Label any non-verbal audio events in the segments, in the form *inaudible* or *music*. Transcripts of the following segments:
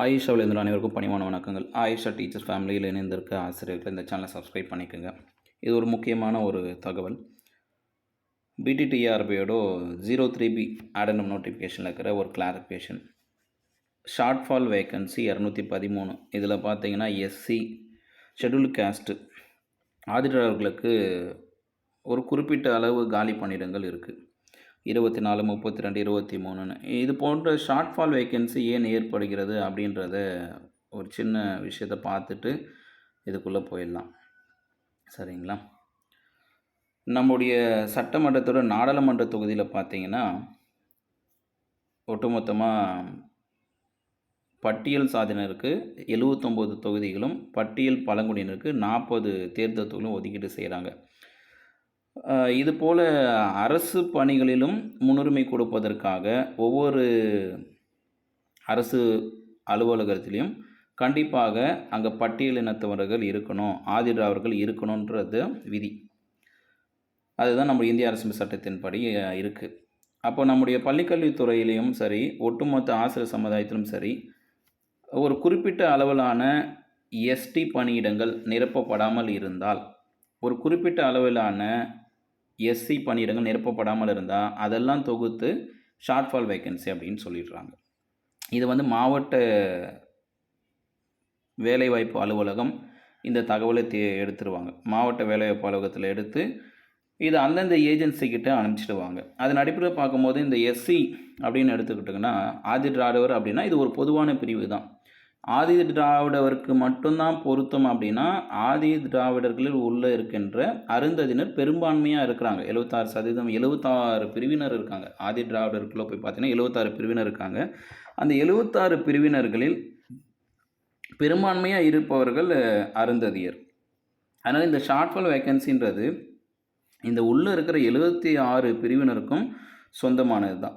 ஆயிஷாவில் இருந்து அனைவருக்கும் பணிவான வணக்கங்கள். ஆயிஷா டீச்சர்ஸ் ஃபேமிலியில் இணைந்திருக்க ஆசிரியர்கள் இந்த சேனலை சப்ஸ்கிரைப் பண்ணிக்கோங்க. இது ஒரு முக்கியமான ஒரு தகவல். பிடிடிஆர்பியோட ஜீரோ த்ரீ பி ஆடனம் நோட்டிஃபிகேஷனில் இருக்கிற ஒரு கிளாரிஃபிகேஷன் ஷார்ட் ஃபால் வேக்கன்சி இரநூத்தி பதிமூணு. இதில் பார்த்தீங்கன்னா எஸ்சி ஷெட்யூல் கேஸ்ட்டு ஆதிடர்களுக்கு ஒரு குறிப்பிட்ட அளவு காலி பணியிடங்கள் இருக்குது இருபத்தி நாலு முப்பத்தி ரெண்டு இருபத்தி மூணுன்னு இது போன்ற ஷார்ட் ஃபால் வேக்கன்சி ஏன் ஏற்படுகிறது அப்படின்றத ஒரு சின்ன விஷயத்தை பார்த்துட்டு இதுக்குள்ளே போயிடலாம். சரிங்களா? நம்முடைய சட்டமன்றத்தோட நாடாளுமன்ற தொகுதியில் பார்த்தீங்கன்னா ஒட்டுமொத்தமாக பட்டியல் சாதனருக்கு எழுவத்தொம்போது தொகுதிகளும் பட்டியல் பழங்குடியினருக்கு நாற்பது தேர்தல் தொகுதிகளும் ஒதுக்கீடு செய்கிறாங்க இது போல் அரசு பணிகளிலும் முன்னுரிமை கொடுப்பதற்காக ஒவ்வொரு அரசு அலுவலகத்திலையும் கண்டிப்பாக அங்கே பட்டியலினத்தவர்கள் இருக்கணும் ஆதிராவர்கள் இருக்கணுன்றது விதி. அதுதான் நம்ம இந்திய அரசு சட்டத்தின்படி இருக்குது அப்போ நம்முடைய பள்ளிக்கல்வித்துறையிலையும் சரி ஒட்டுமொத்த ஆசிரியர் சமுதாயத்திலும் சரி ஒரு குறிப்பிட்ட அளவிலான எஸ்டி பணியிடங்கள் நிரப்பப்படாமல் இருந்தால் ஒரு குறிப்பிட்ட அளவிலான எஸ்சி பணியிடங்கள் நிரப்பப்படாமல் இருந்தால் அதெல்லாம் தொகுத்து ஷார்ட் ஃபால் வேக்கன்சி அப்படின்னு சொல்லிடுறாங்க. இது வந்து மாவட்ட வேலைவாய்ப்பு அலுவலகம் இந்த தகவலை தே எடுத்துருவாங்க. மாவட்ட வேலைவாய்ப்பு அலுவலகத்தில் எடுத்து இது அந்தந்த ஏஜென்சிக்கிட்ட அனுப்பிச்சிடுவாங்க. அதன் அடிப்படையில் பார்க்கும்போது இந்த எஸ்சி அப்படின்னு எடுத்துக்கிட்டிங்கன்னா ஆதி திராவிடர் அப்படின்னா இது ஒரு பொதுவான பிரிவு தான். ஆதி திராவிடவருக்கு மட்டும்தான் பொருத்தம் அப்படின்னா ஆதி திராவிடர்களில் உள்ள இருக்கின்ற அருந்ததினர் பெரும்பான்மையாக இருக்கிறாங்க. எழுபத்தாறு சதவீதம் எழுபத்தாறு பிரிவினர் இருக்காங்க. ஆதி திராவிடருக்குள்ளே போய் பார்த்தீங்கன்னா எழுபத்தாறு பிரிவினர் இருக்காங்க. அந்த எழுபத்தாறு பிரிவினர்களில் பெரும்பான்மையாக இருப்பவர்கள் அருந்ததியர். அதனால் இந்த ஷார்ட் ஃபால் வேக்கன்சின்றது இந்த உள்ளே இருக்கிற எழுபத்தி ஆறு பிரிவினருக்கும் சொந்தமானது தான்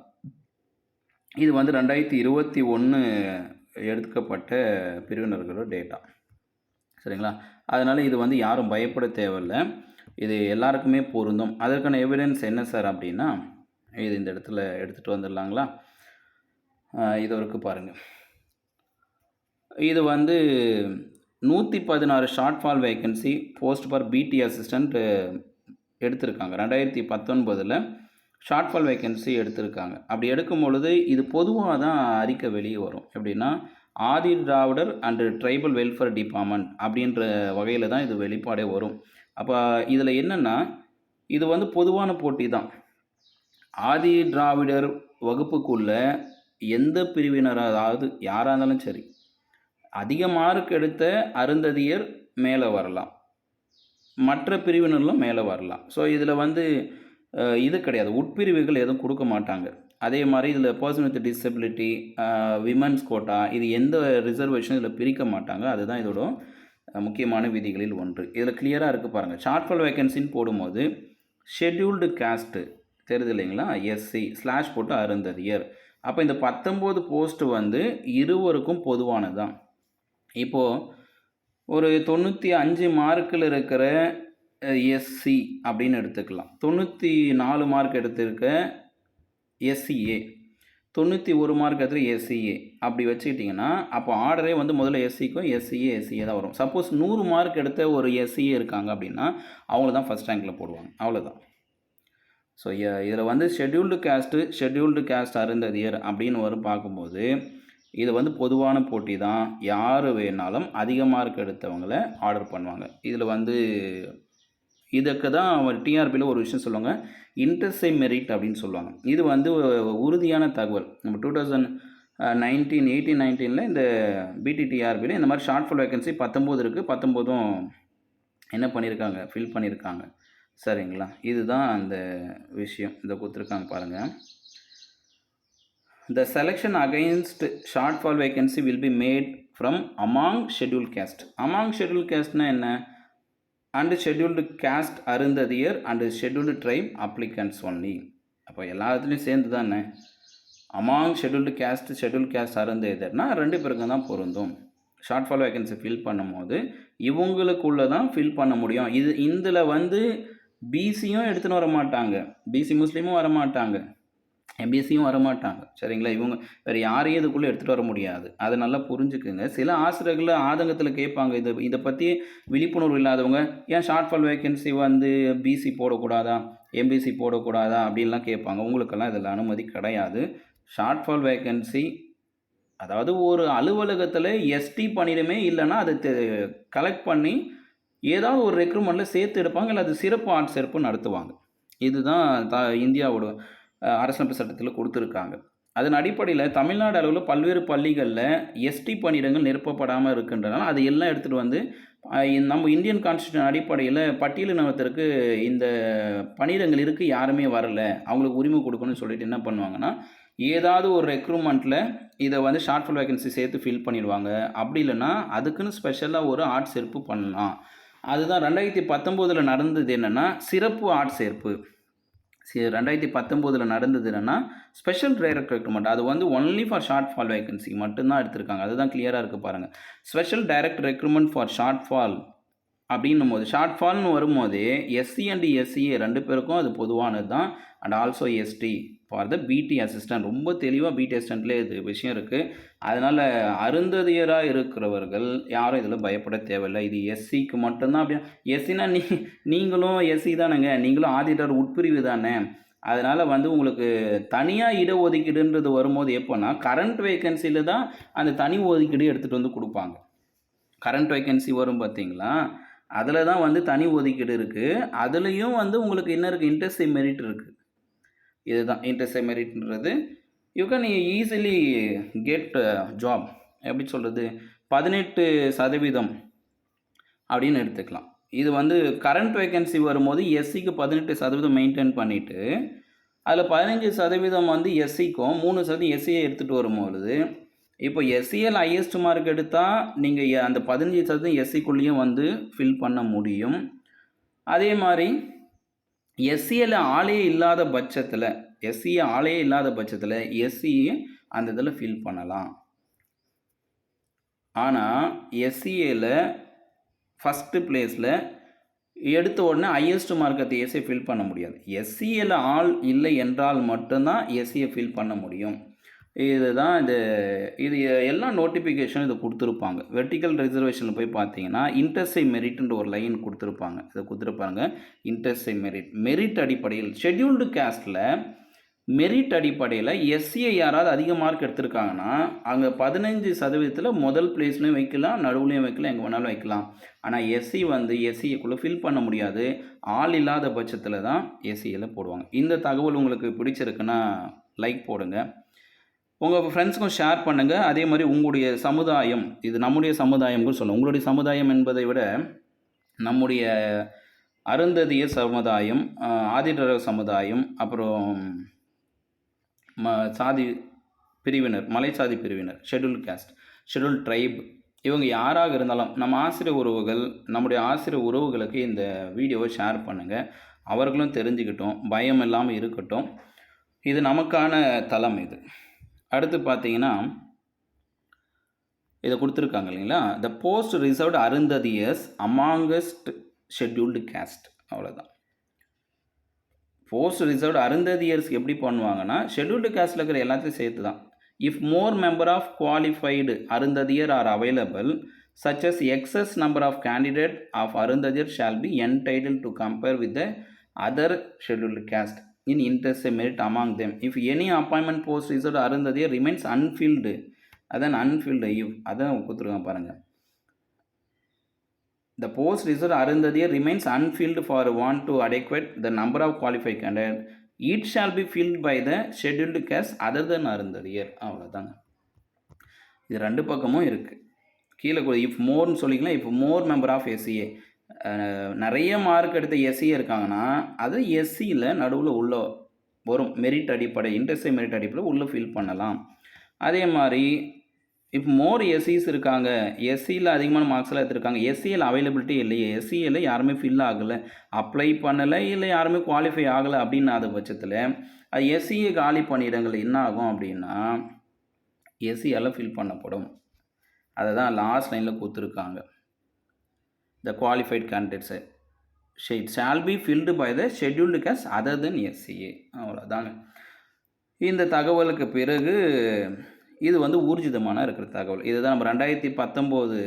இது வந்து ரெண்டாயிரத்தி இருபத்தி ஒன்று எடுக்கப்பட்ட பிரிவினர்களோட டேட்டா சரிங்களா? அதனால் இது வந்து யாரும் பயப்பட தேவையில்லை. இது எல்லாருக்குமே பொருந்தும். அதற்கான எவிடன்ஸ் என்ன சார் அப்படின்னா இது இந்த இடத்துல எடுத்துகிட்டு வந்துடலாங்களா? இது வரைக்கும் பாருங்கள் இது வந்து நூற்றி பதினாறு shortfall vacancy post for PD assistant எடுத்திருக்காங்க. ரெண்டாயிரத்தி பத்தொன்பதில் ஷார்ட் ஃபால் வேக்கன்சி எடுத்திருக்காங்க. அப்படி எடுக்கும் பொழுது இது பொதுவாக தான் அறிக்கை வெளியே வரும். எப்படின்னா Adi Dravidar and tribal welfare department அப்படின்ற வகையில் தான் இது வெளிப்பாடே வரும். அப்போ இதில் என்னென்னா இது வந்து பொதுவான போட்டி தான். ஆதி திராவிடர் வகுப்புக்குள்ள எந்த பிரிவினர் அதாவது யாராக இருந்தாலும் சரி அதிக மார்க் எடுத்த அருந்ததியர் மேலே வரலாம். மற்ற பிரிவினர்களும் மேலே வரலாம். ஸோ இதில் வந்து இது கிடையாது. உட்பிரிவுகள் எதுவும் கொடுக்க மாட்டாங்க. அதே மாதிரி இதில் person with disability women's quota இது எந்த ரிசர்வேஷன் இதில் பிரிக்க மாட்டாங்க. அதுதான் இதோட முக்கியமான விதிகளில் ஒன்று. இதில் கிளியராக இருக்குது பாருங்கள் ஷார்ட் ஃபால் வேக்கன்சின்னு போடும்போது ஷெட்யூல்டு காஸ்ட்டு தெரியுது இல்லைங்களா? எஸ்சி ஸ்லாஷ் போட்டு அருந்ததியர் அப்போ இந்த பத்தொம்போது போஸ்ட் வந்து இருவருக்கும் பொதுவானது தான் இப்போது ஒரு தொண்ணூற்றி அஞ்சு மார்க்கில் இருக்கிற எஸ்சி அப்படின்னு எடுத்துக்கலாம். தொண்ணூற்றி நாலு மார்க் எடுத்திருக்க எஸ்சிஏ. தொண்ணூற்றி ஒரு மார்க் எடுத்து எஸ்சிஏ. அப்படி வச்சுக்கிட்டிங்கன்னா அப்போ ஆர்டரே வந்து முதல்ல எஸ்சிக்கும் எஸ்சிஏ எஸ்சிஏ தான் வரும். சப்போஸ் நூறு மார்க் எடுத்த ஒரு எஸ்சிஏ இருக்காங்க அப்படின்னா அவங்கள தான் ஃபஸ்ட் ரேங்கில் போடுவாங்க. அவ்வளோதான் ஸோ இதில் வந்து scheduled caste scheduled caste Arunthathiyar அப்படின்னு வரும் பார்க்கும்போது இது வந்து பொதுவான போட்டி தான். யார் வேணாலும் அதிக மார்க் எடுத்தவங்கள ஆர்டர் பண்ணுவாங்க. இதில் வந்து இதுக்கு தான் அவர் டிஆர்பியில் ஒரு விஷயம் சொல்லுவாங்க இன்டர்சை மெரிட் அப்படின்னு சொல்லுவாங்க. இது வந்து உறுதியான தகவல். நம்ம டூ தௌசண்ட் நைன்டீன் எயிட்டீன் நைன்டீனில் இந்த பிடிடிஆர்பியில் இந்த மாதிரி ஷார்ட் ஃபால் வேகன்சி பத்தொம்போது இருக்குது பத்தொம்போதும் என்ன பண்ணியிருக்காங்க ஃபில் பண்ணியிருக்காங்க சரிங்களா? இதுதான் அந்த விஷயம். இதை கொடுத்துருக்காங்க பாருங்கள் the selection selection shortfall vacancy will be made from among schedule caste among schedule கேஸ்ட்னா என்ன? And scheduled caste Arunthathiyar and scheduled tribe applicants only அப்போ எல்லாத்துலேயும் சேர்ந்து தானே among scheduled caste schedule caste அருந்த அருந்ததியர்னா ரெண்டு பேருக்கும் தான் பொருந்தும். ஷார்ட் ஃபால் வேகன்சி ஃபில் பண்ணும்போது இவங்களுக்குள்ள தான் ஃபில் பண்ண முடியும். இது இதில் வந்து பிசியும் எடுத்துன்னு வர மாட்டாங்க பிசி முஸ்லீமும் வர மாட்டாங்க எம்பிஎஸ்சியும் வரமாட்டாங்க. சரிங்களா? இவங்க வேறு யாரையும் இதுக்குள்ளே எடுத்துகிட்டு வர முடியாது. அதை நல்லா புரிஞ்சுக்குங்க. சில ஆசிரியர்கள் ஆதங்கத்தில் கேட்பாங்க இது இதை பற்றி விழிப்புணர்வு இல்லாதவங்க ஏன் ஷார்ட் ஃபால் வேகன்சி வந்து பிசி போடக்கூடாதா? எம்பிசி போடக்கூடாதா? அப்படின்லாம் கேட்பாங்க. உங்களுக்கெல்லாம் இதில் அனுமதி கிடையாது. ஷார்ட் ஃபால் வேகன்சி அதாவது ஒரு அலுவலகத்தில் எஸ்டி பணியிடமே இல்லைன்னா அதை கலெக்ட் பண்ணி ஏதாவது ஒரு ரெக்ரூட்மெண்ட்டில் சேர்த்து எடுப்பாங்க இல்லை அது சிறப்பு ஆட்சேர்ப்பு நடத்துவாங்க. இதுதான் த இந்தியாவோட அரசமைப்பு சட்டத்தில் கொடுத்துருக்காங்க. அதன் அடிப்படையில் தமிழ்நாடு அளவில் பல்வேறு பள்ளிகளில் எஸ்டி பணியிடங்கள் நிரப்பப்படாமல் இருக்கின்றன அது எல்லாம் எடுத்துகிட்டு வந்து நம்ம இந்தியன் கான்ஸ்டியூஷன் அடிப்படையில் பட்டியலினத்திற்கு இந்த பணியிடங்கள் இருக்குது யாருமே வரலை அவங்களுக்கு உரிமை கொடுக்கணும்னு சொல்லிட்டு என்ன பண்ணுவாங்கன்னா ஏதாவது ஒரு ரெக்ரூட்மெண்ட்டில் இதை வந்து ஷார்ட் ஃபில் வேகன்சி சேர்த்து ஃபில் பண்ணிடுவாங்க. அப்படி இல்லைன்னா அதுக்குன்னு ஸ்பெஷலாக ஒரு ஆர்ட் சேர்ப்பு பண்ணலாம். அதுதான் ரெண்டாயிரத்தி பத்தொம்போதில் நடந்தது என்னென்னா சிறப்பு ஆர்ட் சேர்ப்பு. ரெண்டாயிரத்தி பத்தொம்போதில் நடந்தது என்னென்னா ஸ்பெஷல் டைரக்ட் ரெக்ரூட்மெண்ட் அது வந்து only for short fall vacancy மட்டும்தான் எடுத்திருக்காங்க. அதுதான் கிளியராக இருக்குது பாருங்கள் special direct recruitment for shortfall அப்படின்னும் போது ஷார்ட் ஃபால்னு வரும்போது எஸ்சி அண்ட் எஸ்சிஏ ரெண்டு பேருக்கும் அது பொதுவானது தான் and also ST for the PD assistant ரொம்ப தெளிவாக பிடி அசிஸ்டண்ட்லேயே இது விஷயம் இருக்குது அதனால் அருந்ததியராக இருக்கிறவர்கள் யாரும் இதில் பயப்பட தேவையில்லை. இது எஸ்சிக்கு மட்டும்தான் அப்படி எஸ்சினா நீ நீங்களும் எஸ்சி தானேங்க. நீங்களும் ஆதிட்டர் உட்பிரிவு தானே. அதனால் வந்து உங்களுக்கு தனியாக இடஒதுக்கீடுன்றது வரும்போது எப்போன்னா கரண்ட் வேகன்சியில் தான் அந்த தனி ஒதுக்கீடு எடுத்துகிட்டு வந்து கொடுப்பாங்க. கரண்ட் வேகன்சி வரும் பார்த்தீங்களா? அதில் தான் வந்து தனி ஒதுக்கீடு இருக்குது அதுலேயும் வந்து உங்களுக்கு என்ன இருக்குது இன்ட்ரெஸ்ட் மெரிட் இருக்குது இதுதான் interest மெரிட்ன்றது you can easily get job எப்படி சொல்கிறது பதினெட்டு சதவீதம் அப்படின்னு எடுத்துக்கலாம். இது வந்து கரண்ட் வேகன்சி வரும்போது எஸ்சிக்கு பதினெட்டு சதவீதம் மெயின்டைன் பண்ணிவிட்டு அதில் பதினஞ்சு சதவீதம் வந்து எஸ்சிக்கும் மூணு சதவீதம் எஸ்சியை எடுத்துகிட்டு வரும்பொழுது இப்போ எஸ்சிஎல் ஹையஸ்ட் மார்க் எடுத்தால் நீங்கள் அந்த பதினஞ்சு சதவீதம் எஸ்சிக்குள்ளேயும் வந்து ஃபில் பண்ண முடியும். அதே மாதிரி எஸ்சியில் ஆளே இல்லாத பட்சத்தில் எஸ்சியை ஆளே இல்லாத பட்சத்தில் எஸ்சியை அந்த இதில் ஃபில் பண்ணலாம். ஆனால் எஸ்சியில் ஃபஸ்ட்டு பிளேஸில் எடுத்த உடனே ஹையஸ்ட் மார்க்கத்தை எஸ்சியை ஃபில் பண்ண முடியாது. எஸ்சியில் ஆள் இல்லை என்றால் மட்டும்தான் எஸ்சியை ஃபில் பண்ண முடியும். இதுதான் இது இது எல்லா நோட்டிஃபிகேஷனும் இது கொடுத்துருப்பாங்க. வெர்டிக்கல் ரிசர்வேஷனில் போய் பார்த்தீங்கன்னா இன்டர்சை மெரிட்ன்ற ஒரு லைன் கொடுத்துருப்பாங்க. இதை கொடுத்துருப்பாங்க இன்டர்சை மெரிட் மெரிட் அடிப்படையில் ஷெட்யூல்டு காஸ்ட்டில் மெரிட் அடிப்படையில் எஸ்சியை யாராவது அதிக மார்க் எடுத்திருக்காங்கன்னா அங்கே பதினஞ்சு சதவீதத்தில் முதல் பிளேஸ்லையும் வைக்கலாம் நடுவுலையும் வைக்கலாம் எங்கே வேணாலும் வைக்கலாம். ஆனால் எஸ்சி வந்து எஸ்சிக்குள்ளே ஃபில் பண்ண முடியாது. ஆள் இல்லாத பட்சத்தில் தான் எஸ்சியில் போடுவாங்க. இந்த தகவல் உங்களுக்கு பிடிச்சிருக்குன்னா லைக் போடுங்கள் உங்கள் ஃப்ரெண்ட்ஸுக்கும் ஷேர் பண்ணுங்கள் அதே மாதிரி உங்களுடைய சமுதாயம் இது நம்முடைய சமுதாயம் கூட சொல்லணும் உங்களுடைய சமுதாயம் என்பதை விட நம்முடைய அருந்ததிய சமுதாயம் ஆதிடர சமுதாயம் அப்புறம் ம சாதி பிரிவினர் மலை சாதி பிரிவினர் ஷெட்யூல் காஸ்ட் ஷெட்யூல் ட்ரைப் இவங்க யாராக இருந்தாலும் நம்ம ஆசிரியர் உறவுகள் நம்முடைய ஆசிரியர் உறவுகளுக்கு இந்த வீடியோவை ஷேர் பண்ணுங்கள் அவர்களும் தெரிஞ்சுக்கிட்டோம். பயம் இல்லாமல் இருக்கட்டும். இது நமக்கான தளம் இது. அடுத்து பார்த்தீங்கன்னா இதை கொடுத்துருக்காங்க இல்லைங்களா? The post reserved Arunthathiyars amongst scheduled caste அவ்வளோதான் போஸ்ட் ரிசர்வ்டு அருந்ததியர்ஸ் எப்படி பண்ணுவாங்கன்னா ஷெட்யூல்டு கேஸ்டில் இருக்கிற எல்லாத்தையும் சேர்த்து தான் if more member of qualified Arunthathiyar are available such as excess number of candidate of shall shall be entitled to compare with the other scheduled caste in interest merit among them if any appointment post reserved arundhajir remains unfilled அதான் unfilled if அதான் கொடுத்துருக்காங்க பாருங்க the post reserved arundhajir remains unfilled for want to adequate the number of qualified candidate it shall be filled by the scheduled caste other than arundhajir அவ்வளோதாங்க இது ரெண்டு பக்கமும் இருக்குது கீழே இஃப் மோர்னு சொல்லிக்கலாம் if more member of SCA நிறைய mark எடுத்த எஸ்சிஏ இருக்காங்கன்னா அது எஸ்சியில் நடுவில் உள்ள வரும். மெரிட் அடிப்படை இன்டர்ஸ்ட் மெரிட் அடிப்படையில் உள்ளே ஃபில் பண்ணலாம். அதே மாதிரி இப்போ மோர் எஸ்சிஸ் இருக்காங்க எஸ்சியில் அதிகமான மார்க்ஸ்லாம் எடுத்திருக்காங்க எஸ்சியில் அவைலபிலிட்டி இல்லையே எஸ்சியில் யாருமே ஃபில் ஆகலை அப்ளை பண்ணலை இல்லை யாருமே குவாலிஃபை ஆகலை அப்படின்னாத பட்சத்தில் அது எஸ்சியை காலி பணியிடங்கள் என்ன ஆகும் அப்படின்னா எஸ்சியால் ஃபில் பண்ணப்படும். அதை தான் லாஸ்ட் லைனில் கொடுத்துருக்காங்க. The qualified say it shall be filled by the scheduled caste other then SCA அவ்வளோதாங்க இந்த தகவலுக்கு பிறகு இது வந்து ஊர்ஜிதமான இருக்கிற தகவல். இதுதான் நம்ம ரெண்டாயிரத்தி பத்தொம்போது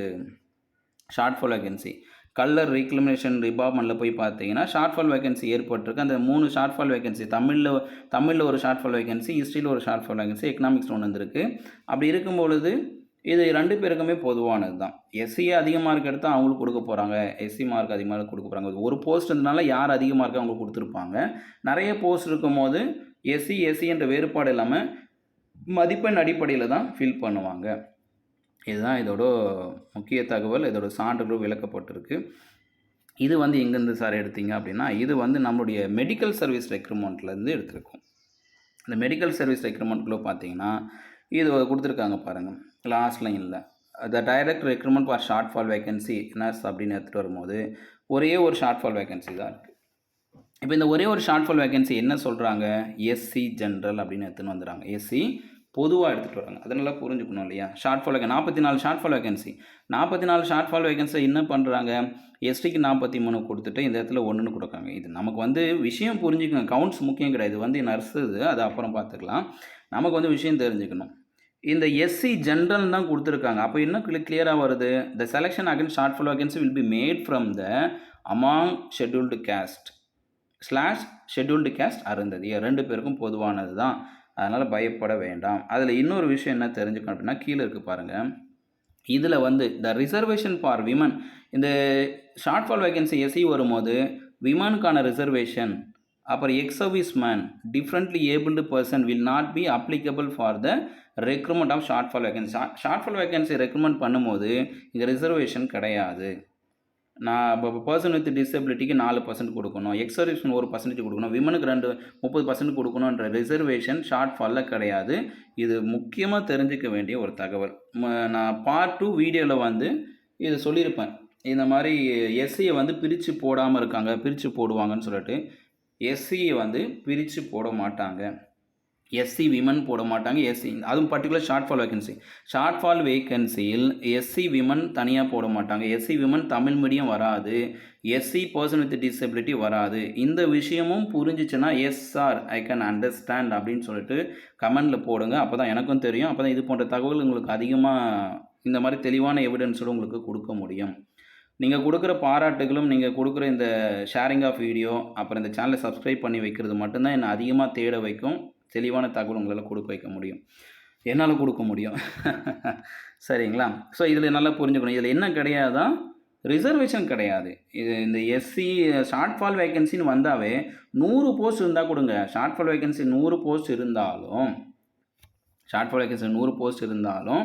short fall vacancy Kallar reclamation டிபார்ட்மெண்ட்டில் போய் பார்த்தீங்கன்னா ஷார்ட் ஃபால் வேகன்சி ஏற்பட்டிருக்கு. அந்த மூணு ஷார்ட் ஃபால் வேகன்சி தமிழில் தமிழில் ஒரு ஷார்ட் ஃபால் வேகன்சி ஹிஸ்ட்ரியில் ஒரு ஷார்ட் ஃபால் வேகன்சி எக்கனாமிக்ஸ் ஒன்று வந்திருக்கு. அப்படி இருக்கும் பொழுது இது ரெண்டு பேருக்குமே பொதுவானது தான். எஸ்சியே அதிக மார்க் எடுத்தால் அவங்களுக்கு கொடுக்க போகிறாங்க எஸ்சி மார்க் அதிகமாக கொடுக்க போகிறாங்க ஒரு போஸ்ட் இருந்தனால யார் அதிக மார்க் அவங்களுக்கு கொடுத்துருப்பாங்க. நிறைய போஸ்ட் இருக்கும் போது எஸ்சி எஸ்சி என்ற வேறுபாடு இல்லாமல் மதிப்பெண் அடிப்படையில் தான் ஃபில் பண்ணுவாங்க. இதுதான் இதோட முக்கிய தகவல். இதோட சான்றுகளும் விளக்கப்பட்டிருக்கு. இது வந்து எங்கேருந்து சார் எடுத்தீங்க அப்படின்னா இது வந்து நம்மளுடைய மெடிக்கல் சர்வீஸ் ரெக்ரூட்மெண்ட்லேருந்து எடுத்திருக்கோம். இந்த மெடிக்கல் சர்வீஸ் ரெக்ரூட்மெண்ட்குள்ளே பார்த்தீங்கன்னா இது கொடுத்துருக்காங்க பாருங்கள் லாஸ்ட் லைனில் the direct recruitment for shortfall vacancy nurse அப்படின்னு எடுத்துகிட்டு வரும்போது ஒரே ஒரு ஷார்ட் ஃபால் வேகன்சி தான் இருக்குது இப்போ இந்த ஒரே ஒரு ஷார்ட் ஃபால் வேகன்சி என்ன சொல்கிறாங்க எஸ்சி ஜென்ரல் அப்படின்னு எடுத்துன்னு வந்துடுறாங்க. எஸ்சி பொதுவாக எடுத்துகிட்டு வராங்க. அதனால் புரிஞ்சுக்கணும் இல்லையா? ஷார்ட் ஃபால் வேகன் நாற்பத்தி நாலு ஷார்ட் ஃபால் வேகன்சி நாற்பத்தி நாலு ஷார்ட் ஃபால் வேகன்சி என்ன பண்ணுறாங்க எஸ்டிக்கு நாற்பத்தி மூணு கொடுத்துட்டு இந்த இடத்துல ஒன்றுன்னு கொடுக்காங்க இது நமக்கு வந்து விஷயம் புரிஞ்சுக்கணும். கவுண்ட்ஸ் முக்கியம் கிடையாது. வந்து நர்ஸு இது அது அப்புறம் பார்த்துக்கலாம். நமக்கு வந்து விஷயம் தெரிஞ்சுக்கணும். இந்த எஸ்சி ஜென்ரல் தான் கொடுத்துருக்காங்க. அப்போ இன்னும் கிளியராக வருது? The selection again shortfall vacancy will be made from the among scheduled caste slash scheduled caste Arunthathi. ரெண்டு பேருக்கும் பொதுவானது தான். அதனால் பயப்பட வேண்டாம். அதில் இன்னொரு விஷயம் என்ன தெரிஞ்சுக்கணும் அப்படின்னா கீழே இருக்குது பாருங்கள் இதில் வந்து த ரிசர்வேஷன் ஃபார் விமன் இந்த ஷார்ட் ஃபால் வேகன்சி எஸ்சி வரும்போது விமனுக்கான ரிசர்வேஷன் அப்புறம் ex service man differently abled person will not be applicable for the recruitment of shortfall vacancy shortfall vacancy recruitment பண்ணும்போது இங்கே ரிசர்வேஷன் கிடையாது. நான் இப்போ பர்சன் வித் டிசபிலிட்டிக்கு நாலு பர்சன்ட் கொடுக்கணும். எக்ஸர்வேஷன் ஒரு பர்சன்டேஜ் கொடுக்கணும். விமனுக்கு ரெண்டு முப்பது பர்சன்ட் கொடுக்கணுன்ற ரிசர்வேஷன் ஷார்ட் ஃபாலில் கிடையாது. இது முக்கியமாக தெரிஞ்சுக்க வேண்டிய ஒரு தகவல். நான் பார்ட் டூ வீடியோவில் வந்து இதை சொல்லியிருப்பேன். இந்த மாதிரி எஸ்சியை வந்து பிரித்து போடாமல் இருக்காங்க பிரித்து போடுவாங்கன்னு சொல்லிட்டு. எஸ்சியை வந்து பிரித்து போட மாட்டாங்க. எஸ்சி விமன் போட மாட்டாங்க. எஸ்சி அதுவும் particular short fall vacancy short fall வேகன்சியில் எஸ்சி விமன் தனியாக போட மாட்டாங்க. எஸ்சி விமன் தமிழ் மீடியம் வராது. எஸ்சி பர்சன் வித் டிசபிலிட்டி வராது. இந்த விஷயமும் புரிஞ்சிச்சுன்னா yes sir I can understand அப்படின்னு சொல்லிட்டு கமெண்டில் போடுங்க. அப்போ தான் எனக்கும் தெரியும். அப்போ தான் இது போன்ற தகவல் உங்களுக்கு அதிகமாக இந்த மாதிரி தெளிவான எவிடன்ஸோடு உங்களுக்கு கொடுக்க முடியும். நீங்கள் கொடுக்குற பாராட்டுகளும் நீங்கள் கொடுக்குற இந்த ஷேரிங் ஆஃப் வீடியோ அப்புறம் இந்த சேனலை சப்ஸ்கிரைப் பண்ணி வைக்கிறது மட்டும்தான் என்னை அதிகமாக தேட வைக்கும். தெளிவான தகவல் உங்களால் கொடுக்க வைக்க முடியும். என்னால் கொடுக்க முடியும். *laughs* சரிங்களா? ஸோ இதில் நல்லா புரிஞ்சுக்கணும். இதில் என்ன கிடையாதான் ரிசர்வேஷன் கிடையாது. இது இந்த எஸ்சி ஷார்ட் ஃபால் வேகன்சின்னு வந்தாவே நூறு போஸ்ட் இருந்தால் கொடுங்க. ஷார்ட் ஃபால் வேகன்சி நூறு போஸ்ட் இருந்தாலும் ஷார்ட் ஃபால் வேகன்சி நூறு போஸ்ட் இருந்தாலும்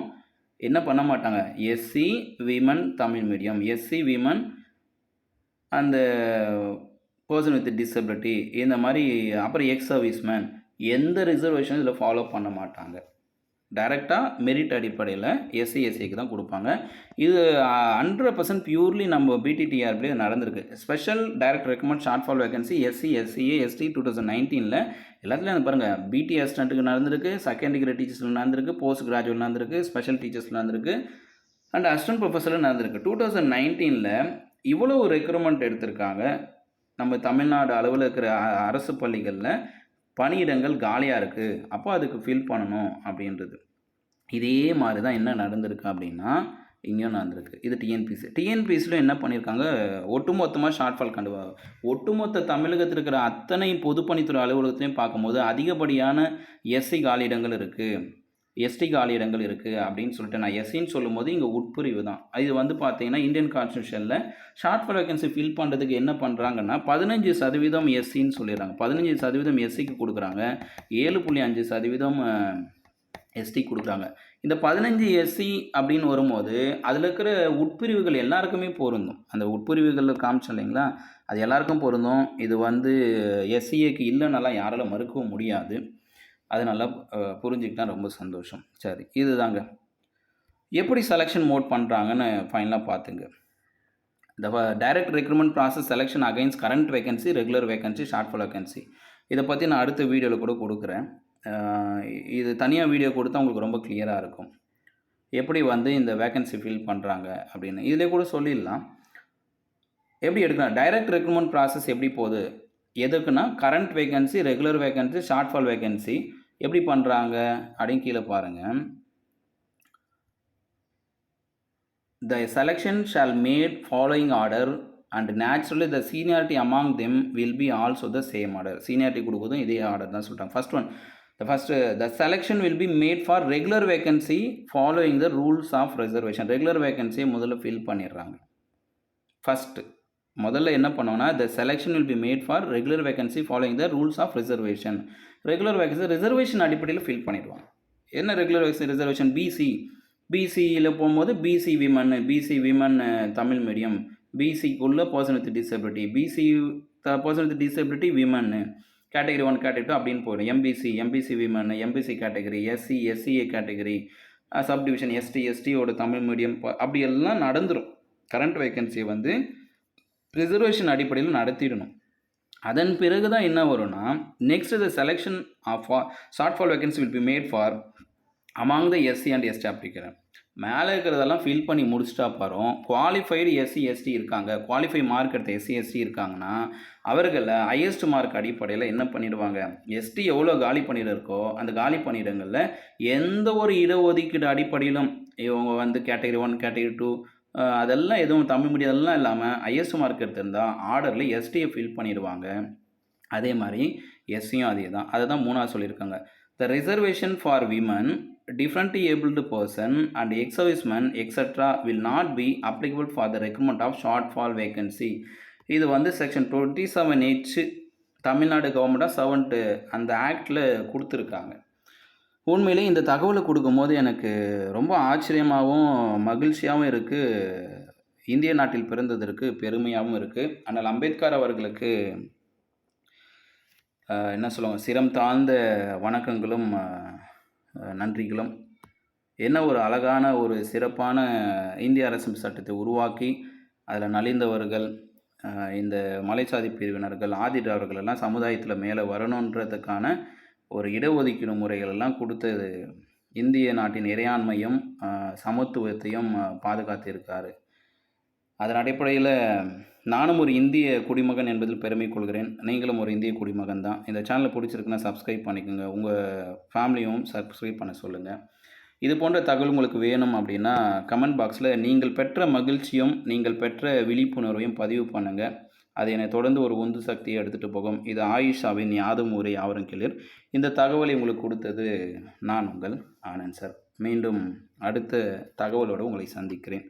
என்ன பண்ண மாட்டாங்க? SC women Tamil medium SC women அந்த பர்சன் வித் டிசபிலிட்டி இந்த மாதிரி அப்புறம் எக்ஸ் சர்வீஸ்மேன் எந்த ரிசர்வேஷனும் இதில் ஃபாலோ பண்ண மாட்டாங்க. டைரெக்டாக மெரிட் அடிப்படையில் எஸ்சி எஸ்சிக்கு தான் கொடுப்பாங்க. இது ஹண்ட்ரட் பர்சன்ட் பியூர்லி நம்ம பிடிடிஆர்பிலே நடந்திருக்கு. Special direct recommend shortfall vacancy SC SCA ST two thousand நைன்டீனில் எல்லாத்துலேயும் பாருங்கள் பிடி அசிஸ்டண்ட்டுக்கு நடந்திருக்கு செகண்ட் டிகிரி டீச்சர்ஸில் நடந்திருக்கு போஸ்ட் கிராஜுவேட் நடந்திருக்கு ஸ்பெஷல் டீச்சர்ஸில் நடந்திருக்கு அண்ட் அசிஸ்டன்ட் ப்ரொஃபஸரில் நடந்திருக்கு. டூ தௌசண்ட் நைன்டீனில் இவ்வளோ ரெக்ரூட்மெண்ட் எடுத்திருக்காங்க. நம்ம தமிழ்நாடு அளவில் இருக்கிற அரசு பள்ளிகளில். பணியிடங்கள் காலியாக இருக்குது அப்போ அதுக்கு ஃபில் பண்ணணும் அப்படின்றது. இதே மாதிரி தான் என்ன நடந்திருக்கு அப்படின்னா இங்கேயும் நடந்திருக்கு. இது டிஎன்பிசி டிஎன்பிசியில் என்ன பண்ணியிருக்காங்க ஒட்டுமொத்தமாக ஷார்ட் ஃபால் கண்டு ஒட்டுமொத்த தமிழகத்தில் இருக்கிற அத்தனை பொதுப்பணித்துறை அலுவலகத்தையும் பார்க்கும்போது அதிகப்படியான எஸ்சி காலியிடங்கள் இருக்குது எஸ்டி காலியிடங்கள் இருக்குது அப்படின்னு சொல்லிட்டு நான் எஸ்சின்னு சொல்லும்போது இங்கே உட்பிரிவு தான். இது வந்து பார்த்தீங்கன்னா இந்தியன் கான்ஸ்டியூஷனில் ஷார்ட் ஃபார் வேகன்சி ஃபில் பண்ணுறதுக்கு என்ன பண்ணுறாங்கன்னா பதினஞ்சு சதவீதம் எஸ்சின்னு சொல்லிடுறாங்க. பதினஞ்சு சதவீதம் எஸ்சிக்கு கொடுக்குறாங்க. ஏழு புள்ளி அஞ்சு சதவீதம் எஸ்டி கொடுக்குறாங்க. இந்த பதினஞ்சு எஸ்சி அப்படின்னு வரும்போது அதில் இருக்கிற உட்பிரிவுகள் எல்லாருக்குமே பொருந்தும். அந்த உட்பிரிவுகளில் காமிச்சோம் இல்லைங்களா? அது எல்லாருக்கும் பொருந்தும். இது வந்து எஸ்சிஏக்கு இல்லைனாலாம் யாராலும் மறுக்கவும் முடியாது. அது நல்லா புரிஞ்சுக்கிட்டா ரொம்ப சந்தோஷம். சரி இதுதாங்க. எப்படி செலெக்ஷன் மோட் பண்ணுறாங்கன்னு ஃபைனலாக பார்த்துங்க இந்த direct recruitment process selection against current vacancy regular vacancy shortfall vacancy இதை பற்றி நான் அடுத்த வீடியோவில் கூட கொடுக்குறேன். இது தனியாக வீடியோ கொடுத்தா உங்களுக்கு ரொம்ப கிளியராக இருக்கும். எப்படி வந்து இந்த வேகன்சி ஃபில் பண்ணுறாங்க அப்படின்னு. இதிலே கூட சொல்லிடலாம். எப்படி எடுக்கலாம்? டைரக்ட் ரெக்ரூட்மெண்ட் ப்ராசஸ் எப்படி போகுது? எதுக்குன்னா current vacancy regular vacancy short fall vacancy எப்படி பண்ணுறாங்க அப்படின்னு கீழே பாருங்கள் the selection shall made following order and naturally the seniority among them will be also the same order seniority கொடுக்குறதும் இதே ஆர்டர் தான் சொல்கிறாங்க first one the first the selection will be made for regular vacancy following the rules of reservation regular வேகன்சியை முதல்ல fill பண்ணிடுறாங்க first முதல்ல என்ன பண்ணோன்னா the selection will be made for regular vacancy following the rules of reservation regular vacancy reservation அடிப்படையில் fill பண்ணிடுவாங்க. என்ன regular vacancy reservation BC பிசியில் போகும்போது BC women BC women Tamil medium பிசிக்குள்ளே person with disability BC person with disability விமன்னு category one category two அப்படின்னு போயிடும். MBC MBC women MBC category SC SCA category sub division ST எஸ்டியோட Tamil medium அப்படி எல்லாம் நடந்துடும் current வேக்கன்சியை வந்து reservation அடிப்படையில் நடத்திடணும். அதன் பிறகு தான் என்ன வரும்னா next the selection of short fall vacancy will be made for among the SC and ST அப்ளிக்கிறேன் மேலே இருக்கிறதெல்லாம் ஃபில் பண்ணி முடிச்சிட்டா அப்புறம் குவாலிஃபைடு எஸ்சி எஸ்டி இருக்காங்க. குவாலிஃபை மார்க் எடுத்த எஸ்சி எஸ்டி இருக்காங்கன்னா அவர்களை ஹையஸ்ட் மார்க் அடிப்படையில் என்ன பண்ணிடுவாங்க? எஸ்டி எவ்வளோ காலி பணியிடம் இருக்கோ அந்த காலி பணியிடங்களில் எந்த ஒரு இடஒதுக்கீடு அடிப்படையிலும் இவங்க வந்து கேட்டகரி ஒன் கேட்டகரி டூ அதெல்லாம் எதுவும் தமிழ் மீடியம் அதெல்லாம் இல்லாமல் ஹையஸ்ட் மார்க் எடுத்திருந்தால் ஆர்டரில் எஸ்டியை ஃபில் பண்ணிடுவாங்க. அதே மாதிரி எஸ்சியும் அதே தான். அதை தான் மூணாவது சொல்லியிருக்காங்க. The reservation for women differently abled person and ex servicemen extra will not be applicable for the recruitment of short fall vacancy இது வந்து section twenty seven H Tamil Nadu கவர்மெண்ட்டாக செவன்ட்டு அந்த ஆக்டில் கொடுத்துருக்காங்க. உண்மையிலே இந்த தகவலை கொடுக்கும்போது எனக்கு ரொம்ப ஆச்சரியமாகவும் மகிழ்ச்சியாகவும் இருக்குது இந்திய நாட்டில் பிறந்ததற்கு பெருமையாகவும் இருக்குது ஆனால் அம்பேத்கர் அவர்களுக்கு என்ன சொல்லுவாங்க சிரம் தாழ்ந்த வணக்கங்களும் நன்றிகளும். என்ன ஒரு அழகான ஒரு சிறப்பான இந்திய அரசு சட்டத்தை உருவாக்கி அதில் நலிந்தவர்கள் இந்த மலைச்சாதி பிரிவினர்கள் ஆதிடவர்கள் எல்லாம் சமுதாயத்தில் மேலே வரணுன்றதுக்கான ஒரு இடஒதுக்கீடு முறைகள் எல்லாம் கொடுத்தது இந்திய நாட்டின் இறையாண்மையும் சமத்துவத்தையும் அஹ், பாதுகாத்திருக்காரு. அதன் அடிப்படையில் நானும் ஒரு இந்திய குடிமகன் என்பதில் பெருமை கொள்கிறேன். நீங்களும் ஒரு இந்திய குடிமகன் தான். இந்த சேனலை பிடிச்சிருக்குன்னா சப்ஸ்கிரைப் பண்ணிக்கோங்க. உங்கள் ஃபேமிலியும் சப்ஸ்கிரைப் பண்ண சொல்லுங்கள் இது போன்ற தகவல் உங்களுக்கு வேணும் அப்படின்னா கமெண்ட் பாக்ஸில் நீங்கள் பெற்ற மகிழ்ச்சியும் நீங்கள் பெற்ற விழிப்புணர்வையும் பதிவு பண்ணுங்கள் அது என்னை தொடர்ந்து ஒரு உந்து சக்தியை எடுத்துகிட்டு போகும். இது ஆயிஷாவின் யாதும் ஊரே யாவரும் கிளிர். இந்த தகவலை உங்களுக்கு கொடுத்தது நான் உங்கள் ஆனந்த் சார். மீண்டும் அடுத்த தகவலோடு உங்களை சந்திக்கிறேன்.